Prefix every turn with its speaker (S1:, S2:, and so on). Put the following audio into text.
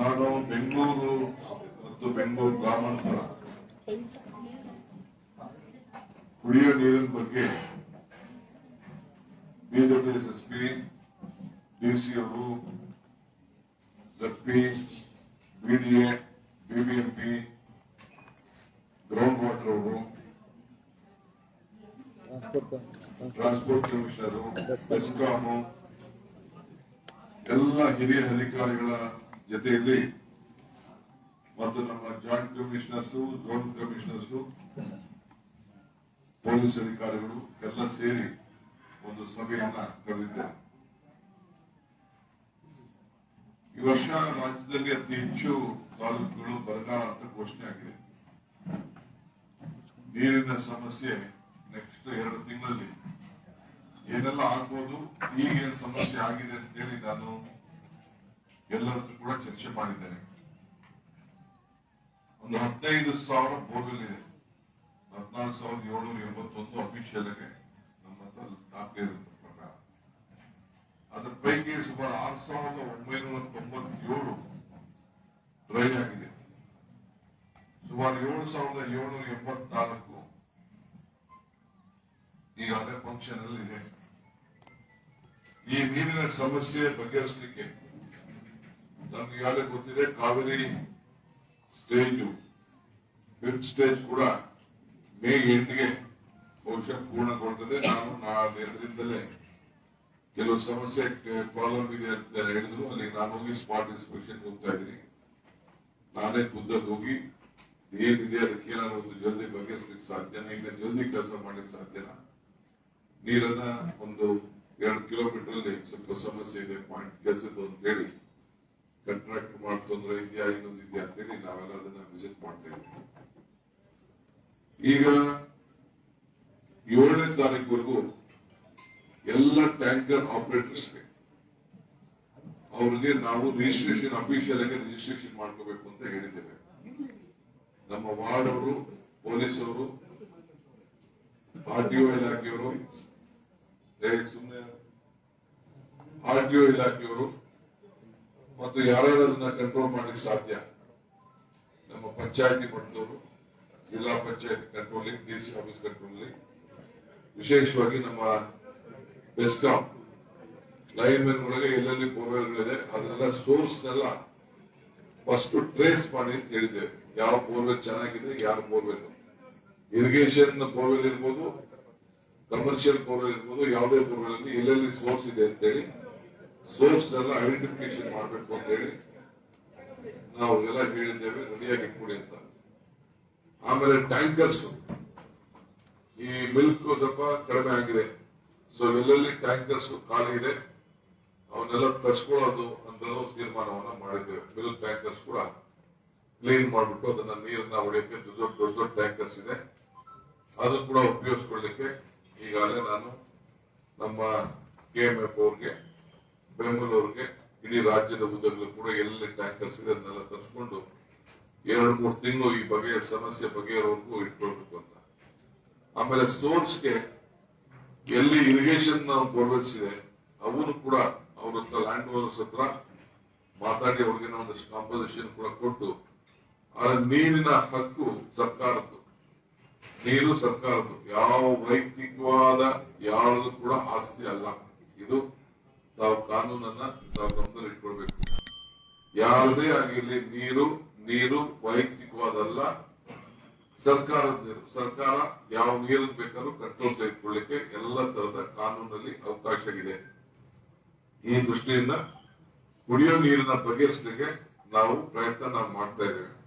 S1: ನಾನು ಬೆಂಗಳೂರು ಮತ್ತು ಬೆಂಗಳೂರು ಗ್ರಾಮಾಂತರ. ಕುಡಿಯೋ ನೀರಿನ ಬಗ್ಗೆ ಬಿಡಬ್ಲ್ಯೂಎಸ್ ಎಸ್ ಪಿ ಡಿಸಿ ಅವರು ಬಿಡಿಎ ಬಿಬಿಎಂಪಿ ಗ್ರೌಂಡ್ ವಾಟರ್ ಅವರು ಟ್ರಾನ್ಸ್ಪೋರ್ಟ್ ಕಮಿಷನರು ಬೆಸ್ಕಾಮು ಎಲ್ಲ ಹಿರಿಯ ಅಧಿಕಾರಿಗಳ ಜೊತೆಯಲ್ಲಿ ಮತ್ತು ನಮ್ಮ joint commissioners zone commissioners police ಅಧಿಕಾರಿಗಳು ಎಲ್ಲ ಸೇರಿ ಒಂದು ಸಭೆಯನ್ನ ಕರೆದಿದ್ದೇವೆ ಈ ವರ್ಷ ರಾಜ್ಯದಲ್ಲಿ ಅತಿ ಹೆಚ್ಚು ತಾಲೂಕುಗಳು ಬರಗಾಲ ಅಂತ ಘೋಷಣೆ ಆಗಿದೆ. ನೀರಿನ ಸಮಸ್ಯೆ ನೆಕ್ಸ್ಟ್ ಎರಡು ತಿಂಗಳಲ್ಲಿ ಏನೆಲ್ಲ ಆಗ್ಬೋದು ಈಗೇನು ಸಮಸ್ಯೆ ಆಗಿದೆ ಅಂತ ಹೇಳಿ ನಾನು ಎಲ್ಲರ ಹತ್ರ ಕೂಡ ಚರ್ಚೆ ಮಾಡಿದ್ದೇನೆ. ಒಂದು ಹದಿನೈದು ಸಾವಿರ ಬೋರ್ವೆಲ್ ಇದೆ ಹದಿನಾಲ್ಕು ಸಾವಿರದ ಏಳ್ನೂರ ಎಂಬತ್ತೊಂದು ಅಫಿಷಿಯಲ್ ಆಗಿ ನಮ್ಮ ಹತ್ರ ದಾಖಲೆ ಇರುತ್ತೆ ಪ್ರಕಾರ. ಅದ್ರ ಪೈಕಿ ಸುಮಾರು ಆರು ಸಾವಿರದ ಒಂಬೈನೂರ ತೊಂಬತ್ತೇಳು ಡ್ರೈ ಆಗಿದೆ. ಸುಮಾರು ಏಳು ಸಾವಿರದ ಏಳ್ನೂರ ಎಂಬತ್ನಾಲ್ಕು ಅದೇ ಫಂಕ್ಷನ್ ಅಲ್ಲಿ ಇದೆ. ಈ ನೀರಿನ ಸಮಸ್ಯೆ ಬಗೆಹರಿಸಲಿಕ್ಕೆ ನಮ್ಗೆ ಈಗಾಗಲೇ ಗೊತ್ತಿದೆ, ಕಾವೇರಿ ಸ್ಟೇಜ್ ಫಿಫ್ತ್ ಸ್ಟೇಜ್ ಕೂಡ ಮೇ ಎಂಟ್ಗೆ ಬಹುಶಃ ಪೂರ್ಣಗೊಳ್ತದೆ. ನಾನು ನಾಳೆರಿಂದಲೇ ಕೆಲವು ಸಮಸ್ಯೆ ಪ್ರಾಬ್ಲಮ್ ಇದೆ ಅಂತ ಹೇಳಿದ್ರು. ಅಲ್ಲಿ ನಾನು ಹೋಗಿ ಸ್ಪಾಟ್ ಇನ್ಸ್ಪೆಕ್ಷನ್ ಹೋಗ್ತಾ ಇದ್ದೀನಿ. ನಾನೇ ಖುದ್ದಾಗಿ ಹೋಗಿ ಏನಿದೆ, ಅದಕ್ಕೆ ಏನಾದ್ರು ಒಂದು ಜಲ್ದಿ ಬಗೆಹರಿಸಲಿಕ್ಕೆ ಸಾಧ್ಯನಾ ಇಲ್ಲ. ಜಲ್ದಿ ಕೆಲಸ ಮಾಡ್ಲಿಕ್ಕೆ ಸಾಧ್ಯನಾ? ನೀರನ್ನ ಒಂದು ಎರಡು ಕಿಲೋಮೀಟರ್ ಅಲ್ಲಿ ಸ್ವಲ್ಪ ಸಮಸ್ಯೆ ಇದೆ ಪಾಯಿಂಟ್ ಕೆಲಸದ್ದು ಅಂತ ಹೇಳಿ ಕಾಂಟ್ರಾಕ್ಟ್ ಮಾಡ್ತಂದ್ರೆ ತೊಂದರೆ ಇದೆಯಾ ಇನ್ನೊಂದು ಇದೆಯಾ ಅಂತ ಹೇಳಿ ನಾವೆಲ್ಲ ಅದನ್ನ ವಿಸಿಟ್ ಮಾಡ್ತಾ ಇದ್ವಿ. ಈಗ ಏಳನೇ ತಾರೀಕುವರೆಗೂ ಎಲ್ಲ ಟ್ಯಾಂಕರ್ ಆಪರೇಟರ್ಸ್ ಅವ್ರಿಗೆ ನಾವು ರಿಜಿಸ್ಟ್ರೇಷನ್ ಅಫಿಷಿಯಲ್ ಆಗಿ ರಿಜಿಸ್ಟ್ರೇಷನ್ ಮಾಡ್ಕೋಬೇಕು ಅಂತ ಹೇಳಿದ್ದೇವೆ. ನಮ್ಮ ವಾರ್ಡ್ ಅವರು, ಪೊಲೀಸ್ ಅವರು, ಆರ್ ಟಿ ಇಲಾಖೆಯವರು ಸುಮ್ಮನೆ ಆರ್ ಟಿ ಒ ಇಲಾಖೆಯವರು ಮತ್ತು ಯಾರ್ಯಾರು ಅದನ್ನ ಕಂಟ್ರೋಲ್ ಮಾಡ್ಲಿಕ್ಕೆ ಸಾಧ್ಯ? ನಮ್ಮ ಪಂಚಾಯತಿ ಮಟ್ಟದವರು, zilla panchayat controlling D C office controlling ವಿಶೇಷವಾಗಿ ನಮ್ಮ ಬೆಸ್ಕಾಂ ಲೈನ್ ಮೆನ್ ಒಳಗೆ ಎಲ್ಲೆಲ್ಲಿ ಬೋರ್ವೆಲ್ಗಳಿದೆ ಅದನ್ನೆಲ್ಲ ಸೋರ್ಸ್ ನೆಲ್ಲ ಫಸ್ಟ್ ಟ್ರೇಸ್ ಮಾಡಿ ಅಂತ ಹೇಳಿದ್ದೇವೆ. ಯಾವ ಬೋರ್ವೆಲ್ ಚೆನ್ನಾಗಿದೆ ಯಾವ ಬೋರ್ವೆಲ್ ಇರಿಗೇಷನ್ ಬೋರ್ವೆಲ್ ಇರ್ಬೋದು ಕಮರ್ಷಿಯಲ್ ಬೋರ್ವೆಲ್ ಇರ್ಬೋದು ಯಾವುದೇ ಬೋರ್ವೆಲ್ ಅಲ್ಲಿ ಎಲ್ಲೆಲ್ಲಿ ಸೋರ್ಸ್ ಇದೆ ಅಂತ ಹೇಳಿ ಸೋರ್ಸ್ ಎಲ್ಲ ಐಡೆಂಟಿಫಿಕೇಶನ್ ಮಾಡಬೇಕು ಅಂತ ಹೇಳಿ ನಾವು ಎಲ್ಲ ಹೇಳಿದ್ದೇವೆ ರೆಡಿಯಾಗಿ ಇಟ್ಕೊಡಿ ಅಂತ. ಆಮೇಲೆ ಟ್ಯಾಂಕರ್ಸ್ ಈ ಮಿಲ್ಕ್ ದಪ್ಪ ಕಡಿಮೆ ಆಗಿದೆ. ಸೊ ಎಲ್ಲೆಲ್ಲಿ ಟ್ಯಾಂಕರ್ಸ್ ಖಾಲಿ ಇದೆ. ಅವನ್ನೆಲ್ಲ ತರಿಸ್ಕೊಳ್ಳೋದು ಅಂತ ತೀರ್ಮಾನವನ್ನ ಮಾಡಿದ್ದೇವೆ. ಮಿಲ್ಕ್ ಟ್ಯಾಂಕರ್ಸ್ ಕೂಡ ಕ್ಲೀನ್ ಮಾಡಿಬಿಟ್ಟು ಅದನ್ನ ನೀರನ್ನ ಹೊಡೆಯಕ್ಕೆ ದೊಡ್ಡ ದೊಡ್ಡ ದೊಡ್ಡ ದೊಡ್ಡ ಟ್ಯಾಂಕರ್ಸ್ ಇದೆ. ಅದು ಕೂಡ ಉಪಯೋಗಿಸ್ಕೊಳ್ಳಿಕ್ಕೆ ಈಗಾಗಲೇ ನಾನು ನಮ್ಮ ಕೆ ಎಂ ಎಫ್ ಅವ್ರಿಗೆ ಬೆಂಗಳೂರಿಗೆ, ಇಡೀ ರಾಜ್ಯದ ಉದ್ದಗಲೂ ಕೂಡ ಎಲ್ಲಿ ಟ್ಯಾಂಕರ್ಸ್ ಇದೆ ಅದನ್ನೆಲ್ಲ ತರಿಸ್ಕೊಂಡು ಎರಡು, ಮೂರು ತಿಂಗಳು ಈ ಬಗೆಯ ಸಮಸ್ಯೆ ಬಗೆಯವರೆಗೂ ಇಟ್ಕೊಳ್ಬೇಕು ಅಂತ. ಆಮೇಲೆ ಸೋರ್ಸ್ಗೆ ಎಲ್ಲಿ ಇರಿಗೇಷನ್ ಬೋರ್ವೆಲ್ಸ್ ಇದೆ, ಅವನು ಕೂಡ ಅವ್ರ ಹತ್ರ ಲ್ಯಾಂಡ್ ಓನರ್ಸ್ ಹತ್ರ ಮಾತಾಡಿ ಅವ್ರಿಗೆ ಒಂದಷ್ಟು ಕಾಂಪೋಸಿಷನ್ ಕೂಡ ಕೊಟ್ಟು, ಆ ನೀರಿನ ಹಕ್ಕು ಸರ್ಕಾರದ್ದು. ನೀರು ಸರ್ಕಾರದ್ದು. ಯಾವ ವೈಯಕ್ತಿಕವಾದ ಯಾರದು ಕೂಡ ಆಸ್ತಿ ಅಲ್ಲ. ಇದು ತಾವು ಕಾನೂನನ್ನ ತಾವು ಗಮನದಲ್ಲಿ ಇಟ್ಕೊಳ್ಬೇಕು. ಯಾವುದೇ ಆಗಿರಲಿ ನೀರು ನೀರು ವೈಯಕ್ತಿಕವಾದಲ್ಲ. ಸರ್ಕಾರದ, ಸರ್ಕಾರ ಯಾವ ನೀರು ಬೇಕಾದ್ರೂ ಕಂಟ್ರೋಲ್ ತೆಗೆದುಕೊಳ್ಳಿಕ್ಕೆ ಎಲ್ಲ ತರದ ಕಾನೂನಲ್ಲಿ ಅವಕಾಶ ಇದೆ. ಈ ದೃಷ್ಟಿಯಿಂದ ಕುಡಿಯೋ ನೀರಿನ ಬಗೆಹರಿಸಲಿಕ್ಕೆ ನಾವು ಪ್ರಯತ್ನ ನಾವು ಮಾಡ್ತಾ ಇದ್ದೇವೆ.